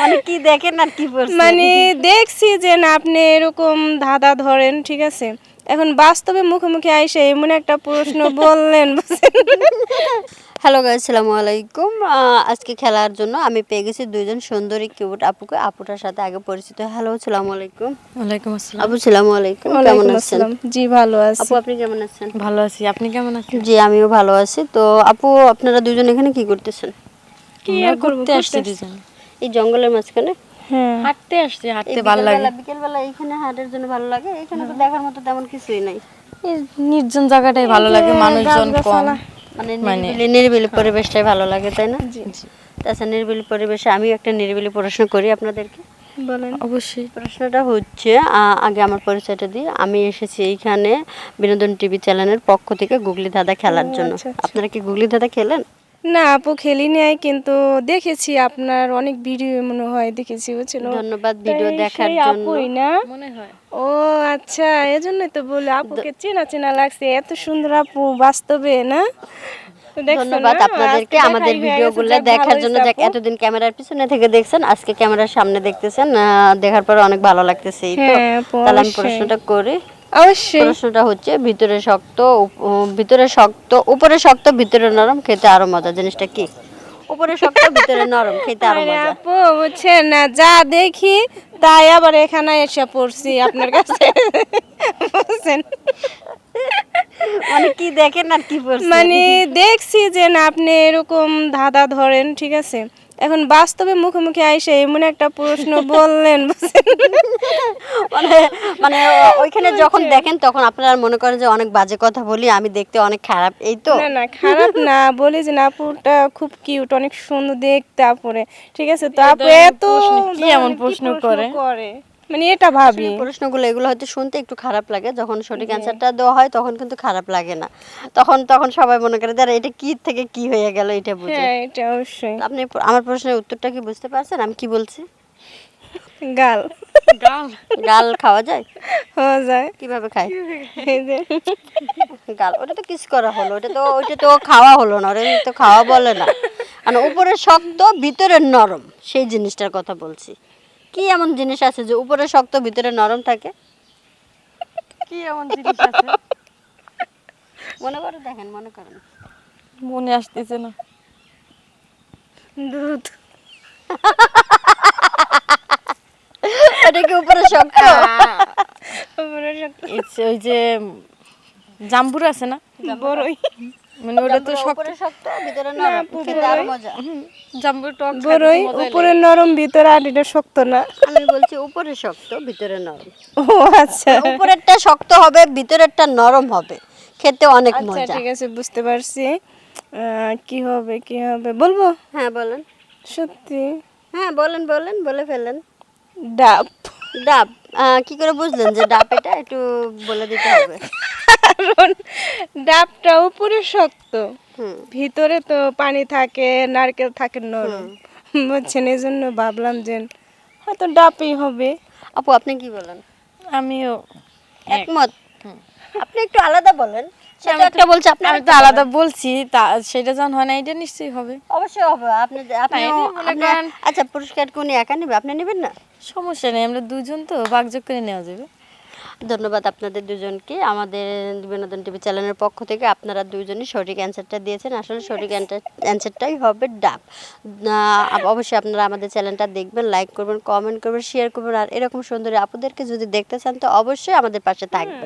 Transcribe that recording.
মানে কি দেখেন আর কি মানে দেখছি যে না আপনি এরকম ধাঁধা ধরেন ঠিক আছে? এখন বাস্তবে মুখোমুখি আইসে এমন একটা প্রশ্ন বললেন হ্যালো গাইস আসসালামু আলাইকুম। আজকে খেলার জন্য আমি পেয়ে গেছি দুইজন সুন্দরী কিউট আপুকে। আপুটার সাথে আগে পরিচিত। হ্যালো আসসালামু আলাইকুম। ওয়ালাইকুম আসসালাম। আপু সালামু আলাইকুম। কেমন আছেন? আসসালাম। জি ভালো আছি। আপু আপনি কেমন আছেন? ভালো আছি। আপনি কেমন আছেন? জি আমিও ভালো আছি। তো আপু আপনারা দুজন এখানে কি করতেছেন? কি আর করব? ঘুরতে দুজন এই জঙ্গলের মাঝখানে হ্যাঁ। হাঁটতে আসছি হাঁটতে ভালো লাগে। বিকেলবেলা- এখানে হাটের জন্য ভালো লাগে এখানে তো দেখার মতো তেমন কিছুই নাই। নির্জন জায়গাটাই ভালো লাগে মানুষজন কম। মানে নিরিবিলি নিরিবিলি পরিবেশটাই ভালো লাগে তাই না? তাছাড়া নিরিবিলি পরিবেশে আমিও একটা নিরিবিলি প্রশ্ন করি আপনাদেরকে। বলেন। অবশ্যই। প্রশ্নটা হচ্ছে আহ, আগে আমার পরিচয়টা দিই। আমি এসেছি এইখানে বিনোদন টিভি চ্যানেলের পক্ষ থেকে গুগলি দাদা খেলার জন্য। আচ্ছা, আচ্ছা। আপনারা কি গুগলি দাদা খেলেন? না আপু খেলি নাই কিন্তু দেখেছি আপনার অনেক ভিডিও মনে হয় দেখেছি বুঝছিল ধন্যবাদ ভিডিও দেখার জন্য। আপুই না? মনে হয়। ও আচ্ছা এজন্যই তো বলে আপুকে চেনা চেনা লাগছে এত সুন্দর আপু বাস্তবে না? ধন্যবাদ আপনাদেরকে আমাদের ভিডিওগুলো দেখার জন্য। যাক এতদিন ক্যামেরার পিছনে থেকে দেখছেন আজকে ক্যামেরার সামনে দেখতেছেন দেখার পর অনেক ভালো লাগতেছে এই তো। হ্যাঁ, তাহলে আমি প্রশ্নটা করি। অবশ্যই। প্রশ্নটা হচ্ছে ভিতরে শক্ত ভিতরে শক্ত উপরে শক্ত ভিতরে নরম খেতে আরও মজা। জিনিসটা কি? উপরে শক্ত ভিতরে নরম খেতে আরও মজা। আপু বুঝছেন না যা দেখি তাই আবার এখানে এসে পড়ছি আপনার কাছে। বুঝছেন? মানে কি দেখেন আর কি পড়ছেন? মানে দেখছি যে না আপনি এরকম ধাঁধা ধরেন ঠিক আছে? এখন বাস্তবে মুখোমুখি আইসে এমন একটা প্রশ্ন বললেন মানে মানে ওইখানে যখন দেখেন তখন আপনারা মনে করেন যে অনেক বাজে কথা বলি আমি দেখতে অনেক খারাপ এই তো? না না খারাপ না বলি যে না আপুটা খুব কিউট অনেক সুন্দর দেখতে আপুরে ঠিক আছে? তো আপু এত কি এমন প্রশ্ন করে? মানে এটা ভাবি। প্রশ্নগুলো এগুলো হয়তো শুনতে একটু খারাপ লাগে। যখন সঠিক অ্যান্সারটা দেওয়া হয় তখন কিন্তু খারাপ লাগে না। তখন তখন সবাই মনে করে দাঁড়া এটা কি থেকে কি হয়ে গেল এটা বুঝে। হ্যাঁ এটা অবশ্যই। আপনি আমার প্রশ্নের উত্তরটা কি বুঝতে পারছেন? আমি কি বলছি? গাল। গাল? গাল খাওয়া যায়? হওয়া যায়। কীভাবে খায়? এই যে গাল ওটা তো কিস করা হলো ওটা তো ওটা তো খাওয়া হলো না ওটা তো খাওয়া বলে না। মানে উপরে শক্ত ভিতরে নরম সেই জিনিসটার কথা বলছি। কি এমন জিনিস আছে যে উপরে শক্ত ভিতরে নরম থাকে? কি এমন জিনিস আছে? মনে করে দেখেন মনে করেন। মনে আসতেছে না। দুধ। এটা কি উপরে শক্ত? উপরে শক্ত। ওই যে জাম্বুর আছে না? বড়ই মানে ওটা তো শক্ত। ভিতরে নরম। খেতে আরও মজা। জাম্বুর টক বড়ই উপরে নরম ভিতরে আর এটা শক্ত না? আমি বলছি উপরে শক্ত ভিতরে নরম। ও আচ্ছা। উপরেরটা শক্ত হবে ভিতরেরটা নরম হবে। খেতে অনেক আচ্ছা ঠিক আছে বুঝতে পারছি। আহ, কি হবে কি হবে? বলব? হ্যাঁ বলেন। সত্যি? হ্যাঁ বলেন বলেন বলে ফেলেন। ডাব। ডাব। আহ, কি করে বুঝলেন যে ডাব এটা? একটু বলে দিতে হবে। কারণ ডাবটা উপরে শক্ত। ভিতরে তো পানি থাকে নারকেল থাকে নরম। বুঝছেন? এই জন্য ভাবলাম যে হয়তো ডাবই হবে। আপু আপনি কি বলেন? আমিও একমত। আপনি একটু আলাদা বলেন। সেটা একটা বলছে আপনি আমি তো আলাদা বলছি তা সেটা যখন হয় না এটা নিশ্চয়ই হবে। অবশ্যই হবে। আপনি আপনি তাই না? আপনি- করেন- আচ্ছা পুরস্কার কোনি একা নেবে? আপনি নেবেন না? সমস্যা নেই আমরা দুজন তো বাগযোগ করে নেওয়া যাবে। ধন্যবাদ আপনাদের দুজনকে। আমাদের বিনোদন টিভি চ্যানেলের পক্ষ থেকে আপনারা দুজনই সঠিক অ্যান্সারটা দিয়েছেন। আসলে সঠিক অ্যান্সারটাই হবে ডাব। অবশ্যই আপনারা আমাদের চ্যানেলটা দেখবেন লাইক করবেন কমেন্ট করবেন শেয়ার করবেন। আর এরকম সুন্দরী আপুদেরকে যদি দেখতে চান তো অবশ্যই আমাদের পাশে থাকবেন।